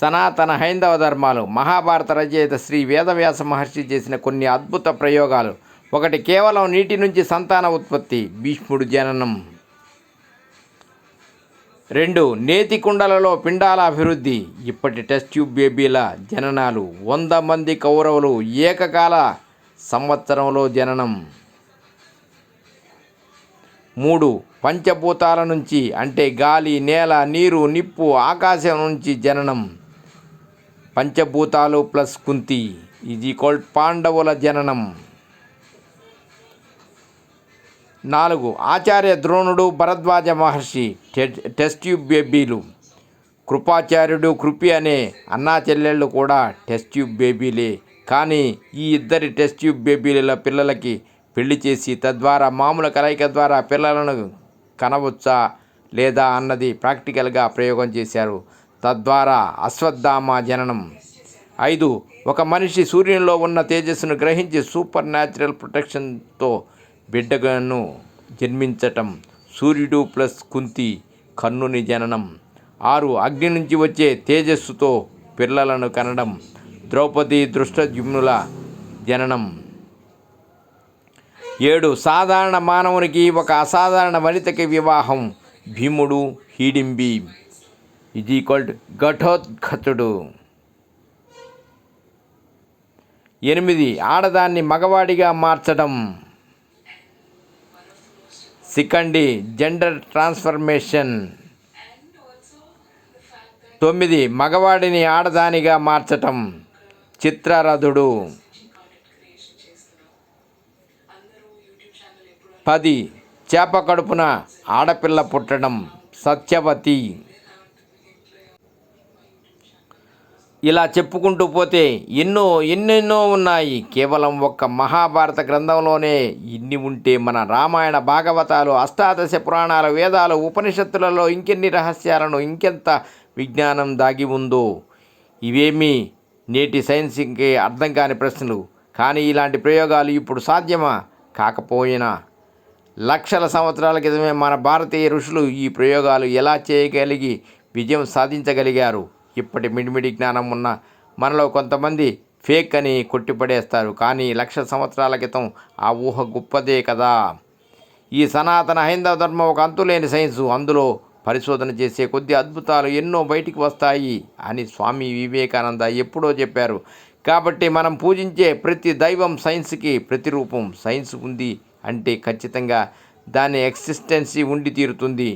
సనాతన హైందవ ధర్మాలు మహాభారత రచయిత శ్రీ వేదవ్యాస మహర్షి చేసిన కొన్ని అద్భుత ప్రయోగాలు. ఒకటి కేవలం నీటి నుంచి సంతాన ఉత్పత్తి భీష్ముడు జననం. రెండు నేతి కుండలలో పిండాల అభివృద్ధి. ఇప్పటి టెస్ట్ ట్యూబ్ బేబీల జననాలు. వంద మంది కౌరవులు ఏకకాల సంవత్సరంలో జననం. మూడు పంచభూతాల నుంచి అంటే గాలి నేల నీరు నిప్పు ఆకాశం నుంచి జననం. పంచభూతాలు ప్లస్ కుంతి. ఇది ఈక్వల్ పాండవుల జననం. నాలుగు ఆచార్య ద్రోణుడు భరద్వాజ మహర్షి టెస్ట్ ట్యూబ్ బేబీలు కృపాచార్యుడు కృపి అనే అన్నా చెల్లెళ్ళు కూడా టెస్ట్ ట్యూబ్ బేబీలే కానీ ఈ ఇద్దరి టెస్ట్ ట్యూబ్ బేబీల పిల్లలకి పెళ్ళి చేసి తద్వారా మామూలు కలయిక ద్వారా పిల్లలను కనవచ్చా లేదా అన్నది ప్రాక్టికల్గా ప్రయోగం చేశారు. తద్వారా అశ్వత్థామ జననం. ఐదు ఒక మనిషి సూర్యునిలో ఉన్న తేజస్సును గ్రహించి సూపర్ న్యాచురల్ ప్రొటెక్షన్తో బిడ్డను జన్మించటం. సూర్యుడు ప్లస్ కుంతి కన్నుని జననం. ఆరు అగ్ని నుంచి వచ్చే తేజస్సుతో పిల్లలను కనడం. ద్రౌపది దృష్టజుమ్నుల జననం. ఏడు సాధారణ మానవునికి ఒక అసాధారణ వనితకి వివాహం. భీముడు హీడింబి. ఇది ఈక్వల్ ఘటోద్ఘతుడు ఎనిమిది ఆడదాన్ని మగవాడిగా మార్చడం. సికండి జెండర్ ట్రాన్స్ఫర్మేషన్. తొమ్మిది మగవాడిని ఆడదానిగా మార్చటం. చిత్రరథుడు. పది చేప కడుపున ఆడపిల్ల పుట్టడం. సత్యవతి. ఇలా చెప్పుకుంటూ పోతే ఎన్నో ఎన్నెన్నో ఉన్నాయి. కేవలం ఒక్క మహాభారత గ్రంథంలోనే ఇన్ని ఉంటే మన రామాయణ భాగవతాలు అష్టాదశ పురాణాలు వేదాలు ఉపనిషత్తులలో ఇంకెన్ని రహస్యాలను ఇంకెంత విజ్ఞానం దాగి ఉందో. ఇవేమీ నేటి సైన్స్కి అర్థం కాని ప్రశ్నలు. కానీ ఇలాంటి ప్రయోగాలు ఇప్పుడు సాధ్యమా? కాకపోయినా. లక్షల సంవత్సరాల క్రితమే మన భారతీయ ఋషులు ఈ ప్రయోగాలు ఎలా చేయగలిగి విజయం సాధించగలిగారు? ఇప్పటి మిడిమిడి జ్ఞానం ఉన్న మనలో కొంతమంది ఫేక్ అని కొట్టిపడేస్తారు. కానీ లక్ష సంవత్సరాల క్రితం ఆ ఊహ గొప్పదే కదా. ఈ సనాతన హైందవ ధర్మం ఒక అంతులేని సైన్సు. అందులో పరిశోధన చేసే కొద్ది అద్భుతాలు ఎన్నో బయటికి వస్తాయి అని స్వామి వివేకానంద ఎప్పుడో చెప్పారు. కాబట్టి మనం పూజించే ప్రతి దైవం సైన్స్కి ప్రతిరూపం. సైన్స్ ఉంది అంటే ఖచ్చితంగా దాని ఎక్సిస్టెన్సీ ఉండి తీరుతుంది.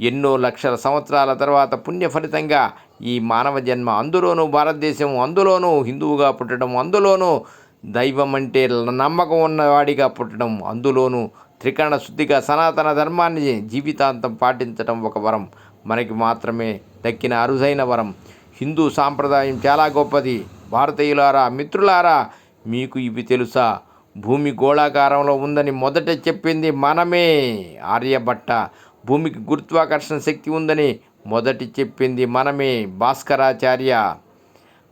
ఎన్నో లక్షల సంవత్సరాల తర్వాత పుణ్య ఫలితంగా ఈ మానవ జన్మ అందులోనూ భారతదేశం అందులోనూ హిందువుగా పుట్టడం అందులోనూ దైవం అంటే నమ్మకం ఉన్నవాడిగా పుట్టడం అందులోనూ త్రికరణ శుద్ధిగా సనాతన ధర్మాన్ని జీవితాంతం పాటించడం ఒక వరం. మనకి మాత్రమే దక్కిన అరుదైన వరం. హిందూ సాంప్రదాయం చాలా గొప్పది. భారతీయులారా మిత్రులారా మీకు ఇవి తెలుసా? భూమి గోళాకారంలో ఉందని మొదట చెప్పింది మనమే. ఆర్యభట్ట భూమికి గురుత్వాకర్షణ శక్తి ఉందని మొదటి చెప్పింది మనమే భాస్కరాచార్య.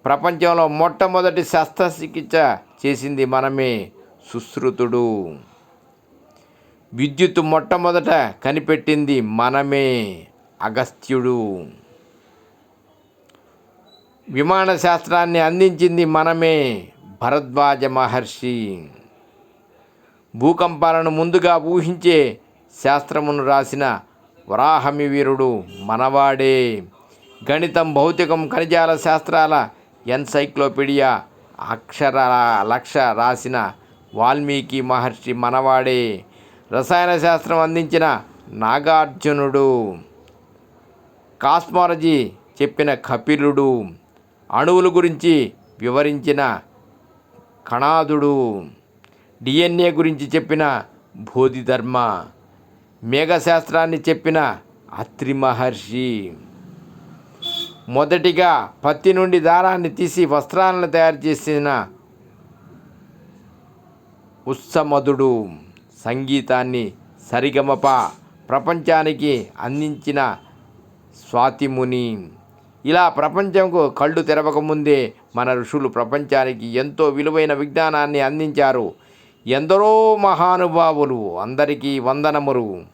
ప్రపంచంలో మొట్టమొదటి శస్త్రచికిత్స చేసింది మనమే సుశ్రుతుడు. విద్యుత్ మొట్టమొదట కనిపెట్టింది మనమే అగస్త్యుడు. విమాన శాస్త్రాన్ని అందించింది మనమే భరద్వాజ మహర్షి. భూకంపాలను ముందుగా ఊహించే శాస్త్రమును రాసిన వరాహమి వీరుడు మనవాడే. గణితం భౌతికం ఖనిజాల శాస్త్రాల ఎన్సైక్లోపీడియా అక్షర లక్ష రాసిన వాల్మీకి మహర్షి మనవాడే. రసాయన శాస్త్రం అందించిన నాగార్జునుడు. కాస్మాలజీ చెప్పిన కపిలుడు. అణువుల గురించి వివరించిన కణాదుడు. డిఎన్ఏ గురించి చెప్పిన బోధిధర్మ. మేఘశాస్త్రాన్ని చెప్పిన అత్రి మహర్షి. మొదటిగా పత్తి నుండి దారాన్ని తీసి వస్త్రాలను తయారు చేసిన ఉత్సమధుడు సంగీతాన్ని సరిగమప ప్రపంచానికి అందించిన స్వాతిముని ఇలా ప్రపంచంకు కళ్ళు తెరవకముందే మన ఋషులు ప్రపంచానికి ఎంతో విలువైన విజ్ఞానాన్ని అందించారు. ఎందరో మహానుభావులు అందరికీ వందనములు.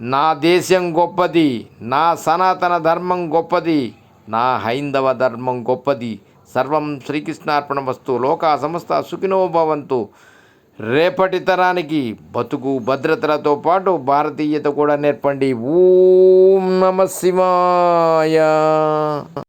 నా దేశం గొప్పది నా సనాతన ధర్మం గొప్పది నా హైందవ ధర్మం గొప్పది. సర్వం శ్రీకృష్ణార్పణ వస్తు లోకా సమస్త సుఖినో భవంతు. రేపటి తరానికి బతుకు భద్రతలతో పాటు భారతీయత కూడా నేర్పండి. ఓం నమ శివాయ.